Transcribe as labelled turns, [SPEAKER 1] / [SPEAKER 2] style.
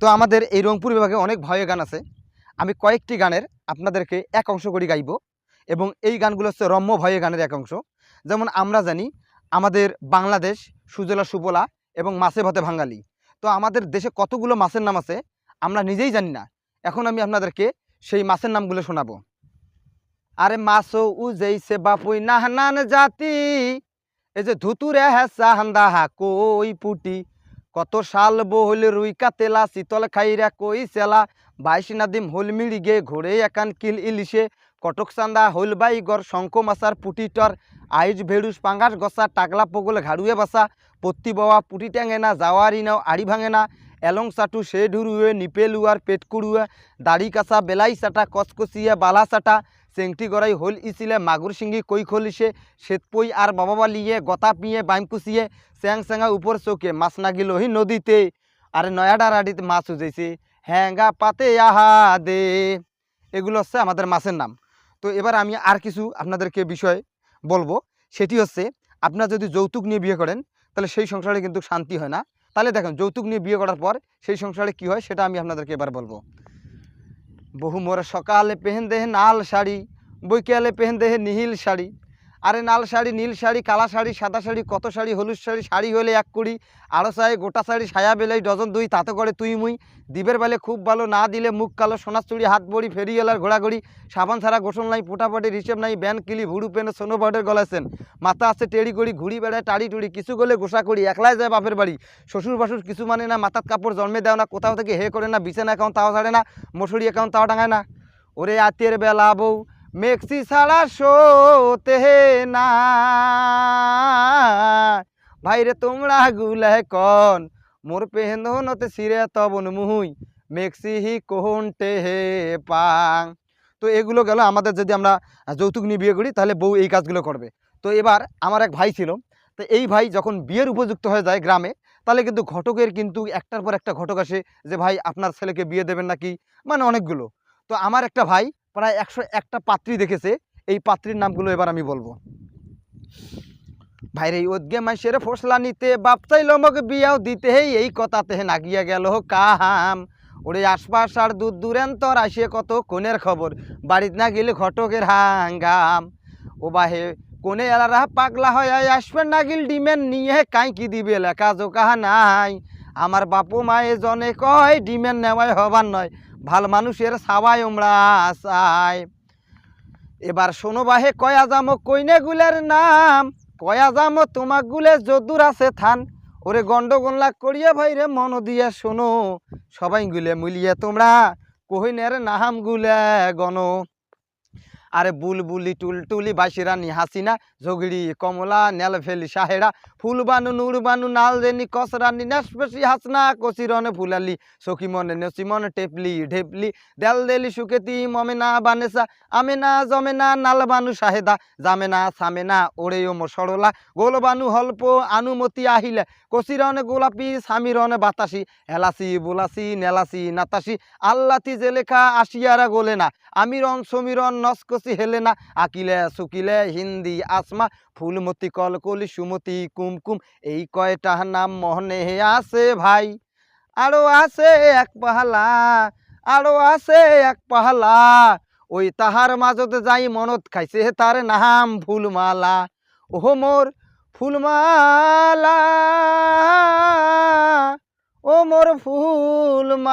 [SPEAKER 1] তো আমাদের এই রংপুর বিভাগে অনেক ভয়ে গান আছে। আমি কয়েকটি গানের আপনাদেরকে এক অংশ করে গাইব এবং এই গানগুলো হচ্ছে রম্য ভয়ে গানের এক অংশ। যেমন আমরা জানি, আমাদের বাংলাদেশ সুজলা সুবলা এবং মাছে ভাতে বাঙালি তো আমাদের দেশে কতগুলো মাছের নাম আছে আমরা নিজেই জানি না। এখন আমি আপনাদেরকে সেই মাছের নামগুলো শোনাবো। আরে মাছও উজেইছে বাপুই নাহানান জাতি, এই যে ধুতুরে হেসা হান্দা হা কই পুটি। কত সাল বহল রুই কাতেলা শীতল খাইরা কই সেলা বাইশ নাদিম হল মিড়িগে ঘোড়ে একান কিল ইলিশে। কটক চান্দা হল বাই গর শঙ্খ মাসার পুটিটর আইজ ভেড়ুস পাঙ্গাস গসা টাকলা পগল ঘাড়ুয়ে বাসা পত্তি বাওয়া পুটি ট্যাঙে না, জাওয়ারি নাও আড়ি ভাঙে না। এলং সাটু সে ঢুরুয়ে নিপেলুয়ার পেট কুড়ুয়ে। দাড়ি কাসা বেলাই সাটা কসকসিয়া বালা সাটা চেংটি গড়াই হল ইছিলে মাগুর সিঙ্গি কই খলিছে শ্বেতপই আর বাবা লিয়ে, গতা পিয়ে, বাইম কুচিয়ে স্যাং স্যাঙা উপর চোখে মাছ নাগিল হি নদীতে। আরে নয়াডা রাডিতে মাছ উজেছে হ্যাঙ্গা পাতে আহা দে। এগুলো হচ্ছে আমাদের মাছের নাম। তো এবার আমি আর কিছু আপনাদেরকে বিষয় বলব। সেটি হচ্ছে, আপনার যদি যৌতুক নিয়ে বিয়ে করেন, তাহলে সেই সংসারে কিন্তু শান্তি হয় না। তাহলে দেখেন, যৌতুক নিয়ে বিয়ে করার পর সেই সংসারে কি হয়, সেটা আমি আপনাদেরকে এবার বলব। বহু মোর সকালে পেহেন দেহেন আল শাড়ি বৈকালে পেহেন দেহে নীল শাড়ি। আরে নাল শাড়ি, নীল শাড়ি, কালা শাড়ি, সাদা শাড়ি, কত শাড়ি, হলুদ শাড়ি শাড়ি হলে এক কুড়ি আড়ো শাড়ি গোটা শাড়ি, সায়া বেলাই, ডজন দুই, তাতে করে তুই মুই। দিবের বেলে খুব ভালো, না দিলে মুখ কালো, সোনার চুড়ি, হাত বড়ি ফেরিওয়ালার ঘোড়াঘড়ি, সাবান ছাড়া গোসল নাই পোটাপাটি হিসেব নাই, ব্যান কিলি ভুড়ু পেনে সোনো বাউডের গলাছেন মাথা আছে টেড়ি করি, ঘুড়ি বেড়ায় টাড়ি টুড়ি, কিছু গলে গোসা করি, একলাই যায় বাপের বাড়ি। শ্বশুর বাসুর কিছু মানে না, মাথার কাপড় জন্মে দেও না, কোথাও থেকে হে করে না, বিছানা অ্যাকাউন্ট তাও ছাড়ে না, মশুরি অ্যাকাউন্ট তাও টাঙায় না। ওরে আতের বেলা বউ মেক্সি ছাড়া শোতে না ভাইরে তোমরা গুলে কন, মোর পেহেন্দনতে সিরে তবন মুহুই, মেক্সি হি কোহনটে হে পাং। তো এগুলো গেল আমাদের যদি আমরা যৌতুক নিয়ে বিয়ে করি, তাহলে বউ এই কাজগুলো করবে। তো এবার আমার এক ভাই ছিল, তো এই ভাই যখন বিয়ের উপযুক্ত হয়ে যায় গ্রামে, তাহলে কিন্তু ঘটকের কিন্তু একটার পর একটা ঘটক আসে যে, ভাই, আপনার ছেলেকে বিয়ে দেবেন নাকি? মানে অনেকগুলো। তো আমার একটা ভাই প্রায় একশো একটা পাত্রী দেখেছে। এই পাত্রীর নামগুলো এবার আমি বলব। ভাইরে ওদগে মাসের ফসলা নিতে বাপ চাইল আমাকে বিয়াও দিতে। হেই, এই কথাতে নাগিয়া গেল কাহাম। ওরে আশপাশ আর দূর দূরান্তর আসিয়ে কত কোনের খবর। বাড়িতে না গেলে ঘটকের হাঙ্গাম। ও বাহে কোনে এলারা পাগলা হয় আসবেন না গিল ডিমেন নিয়ে। কাই কি দিবে লেখা জোকাহা নাই। আমার বাপু মায়ে জনে কয় ডিমেন নেওয়াই হবার নয়। ভালো মানুষের সাবাই ওমরা আসাই এবার শোনো বাহে, কয়া যামো কইনে গুলের নাম? কয়া যামো তোমাক গুলে যদুর আছে থান। ওরে গন্ডগোল্লা করিয়া ভাই রে, মন দিয়া শোনো। সবাই গুলে মিলিয়ে তোমরা কহিনের নাহাম গুলে গণ আরে বুলবুলি, টুলটুলি বাসিরানি হাসিনা, ঝগড়ি, কমলা নেল ফেলি সাহেরা ফুল বানু নূর বানু নাল জেনি কসরানি, নেসপেশি, হাসনা কচিরনে ফুলালি সখী মনে নসি মনে টেপলি, ঢেপলি দেল দেলি সুকেতি, মমেনা, বানেসা, আমেনা, জমেনা নাল বানু সাহেদা জামেনা, সামেনা ওরে ও সরলা গোল বানু হল্প, আনুমতি, আহিলে কচিরনে গোলাপি, সামিরনে, বাতাসি হেলাসি বুলাসি নেলাসি নাতাসি, আল্লাতি যে লেখা আসিয়ারা গোলে না আমিরন, সমীরন, নস্কসি হেলে না। আকিলে সুকিলে হিন্দি আসমা, ফুলমতি কলকলি, সুমতি কুমকুম, এই কয়টা নাম মনে আছে ভাই? আরও আছে এক পাহালা, আরও আছে এক পাহালা। ওই তাহার মাজতে যাই মনত খাইছে তার নাম ফুলমালা। ওহো মোর ফুলমালা, ও মোর ফুলমালা।